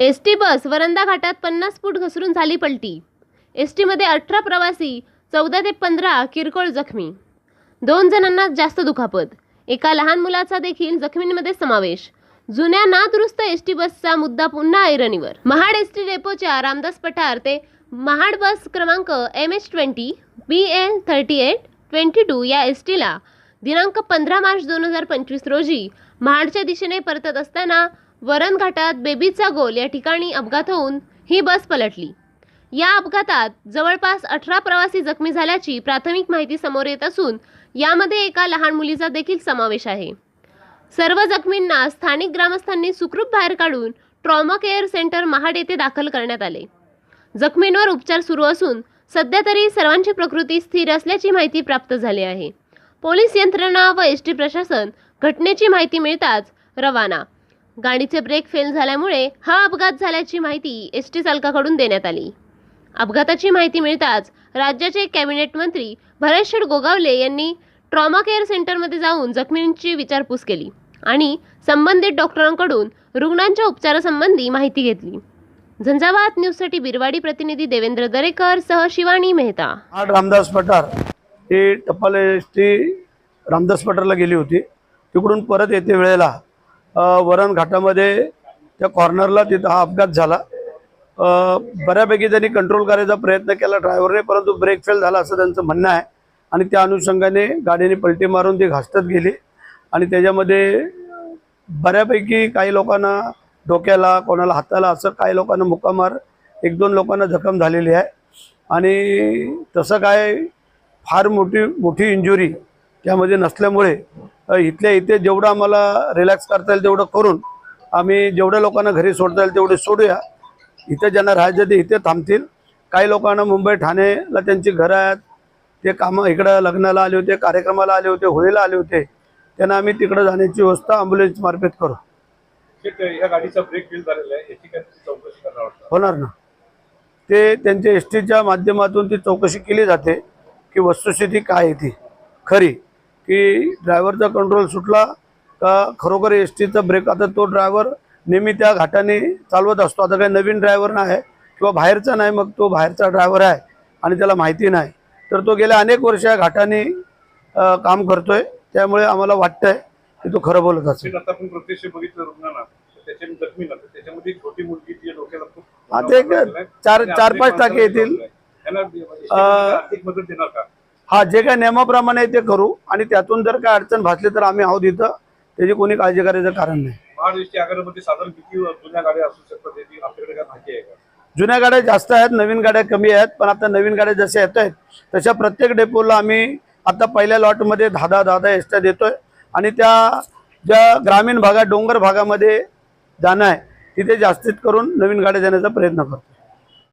S T bus veranda घाटात पन्नास फूट घसरून झाली पलटी. एस टीमध्ये अठरा प्रवासी चौदा ते पंधरा किरकोळ जखमी. दोन जणांना जास्त दुखापत. एका लहान मुलाचा देखील जखमींमध्ये समावेश. जुन्या नादुरुस्त एस टी बसचा मुद्दा पुन्हा ऐरणीवर. महाड एस टी डेपोच्या रामदास पठार ते महाड बस क्रमांक M H twenty B L thirty eight twenty two या एस टीला दिनांक पंधरा मार्च दोन हजार पंचवीस रोजी महाडच्या दिशेने परतत असताना वरण घाटात बेबीचा गोल या ठिकाणी अपघात होऊन ही बस पलटली. या अपघातात जवळपास अठरा प्रवासी जखमी झाल्याची प्राथमिक माहिती समोर येत असून यामध्ये एका लहान मुलीचा देखील समावेश आहे. सर्व जखमींना स्थानिक ग्रामस्थांनी सुखरूप बाहेर काढून ट्रॉमा केअर सेंटर महाड येथे दाखल करण्यात आले. जखमींवर उपचार सुरू असून सध्या तरी सर्वांची प्रकृती स्थिर असल्याची माहिती प्राप्त झाली आहे. पोलीस यंत्रणा व एस टी प्रशासन घटनेची माहिती मिळताच रवाना गाडीचे ब्रेक फेल झाल्यामुळे हा अपघात झाल्याची माहिती एस टी चालकाकडून देण्यात आली. अपघाताची माहिती मिळताच राज्याचे कॅबिनेट मंत्री भरतशेठ गोगावले यांनी ट्रॉमा केअर सेंटरमध्ये जाऊन जखमींची विचारपूस केली आणि संबंधित डॉक्टरांकडून रुग्णांच्या उपचारासंबंधी माहिती घेतली. झंझावात न्यूजसाठी बिरवाडी प्रतिनिधी देवेंद्र दरेकर सह शिवानी मेहता. आठ रामदास पठार ही टपाल एस टी रामदास पठारला गेली होती. तिकडून परत येते वेळेला वरण घाटामध्ये त्या कॉर्नरला तिथं हा अपघात झाला. बऱ्यापैकी त्यांनी कंट्रोल करायचा प्रयत्न केला ड्रायव्हरने परंतु ब्रेक फेल झाला असं त्यांचं म्हणणं आहे. आणि त्या अनुषंगाने गाडीने पलटी मारून ती घासतत गेली. आणि त्याच्यामध्ये बऱ्यापैकी काही लोकांना डोक्याला कोणाला हाताला असं काही लोकांना मुकामार एक दोन लोकांना जखम झालेली आहे. आणि तसं काय फार मोठी मोठी इंजुरी त्यामध्ये नसल्यामुळे इथल्या इथे जेवढं आम्हाला रिलॅक्स करता येईल तेवढं करून आम्ही जेवढ्या लोकांना घरी सोडता येईल तेवढे सोडूया. इथे ज्यांना राहायचं ते इथे थांबतील. काही लोकांना मुंबई ठाणेला त्यांची घरं आहेत. ते कामं इकडं लग्नाला आले होते कार्यक्रमाला आले होते होळीला आले होते. त्यांना आम्ही तिकडं जाण्याची व्यवस्था ॲम्ब्युलन्स मार्फत करू. शेट, या गाडीचा ब्रेक फेल झालेला आहे. याची काय तुम्ही चौकशी करणार वाटतं? होणार ना. ते त्यांच्या एस टीच्या माध्यमातून ती चौकशी केली जाते की वस्तुस्थिती काय आहे ती. खरी. की ड्रायव्हरचा कंट्रोल सुटला का खरोखर एस टीचा ब्रेक आता तो ड्रायव्हर नेहमी त्या घाटाने चालवत असतो. आता काही नवीन ड्रायव्हर नाही किंवा बाहेरचा नाही मग तो बाहेरचा ड्रायव्हर आहे आणि त्याला माहिती नाही. तर तो गेल्या अनेक वर्ष या घाटाने काम करतोय. त्यामुळे आम्हाला वाटतंय की तो खरं बोलत असेल. आता आपण प्रत्यक्ष बघितलं त्याच्यामध्ये छोटी मुलगी ती डोक्याला खूप हा. चार- आणि चार पाच टाके येतील. म्हणजे आर्थिक मदत देणार का? हा जे काय नियमाप्रमाणे ते करू आणि त्यातून जर काय अडचण भासली तर आम्ही आहोत इथं. त्याची कोणी काळजी करायचं कारण नाही. साधारण किती जुन्या गाड्या असू शकतात? याची आपल्याकडे काय माहिती आहे का? जुन्या गाड्या जास्त आहेत नवीन गाड्या कमी आहेत पण आता नवीन गाड्या जशा येत आहेत तशा प्रत्येक डेपोला आम्ही आता पहिल्या लॉटमध्ये दहा दहा दहा दहा एसट्या देतोय. आणि त्या ज्या ग्रामीण भागात डोंगर भागामध्ये जाणं आहे तिथे जास्तीत करून नवीन गाड्या देण्याचा प्रयत्न करतो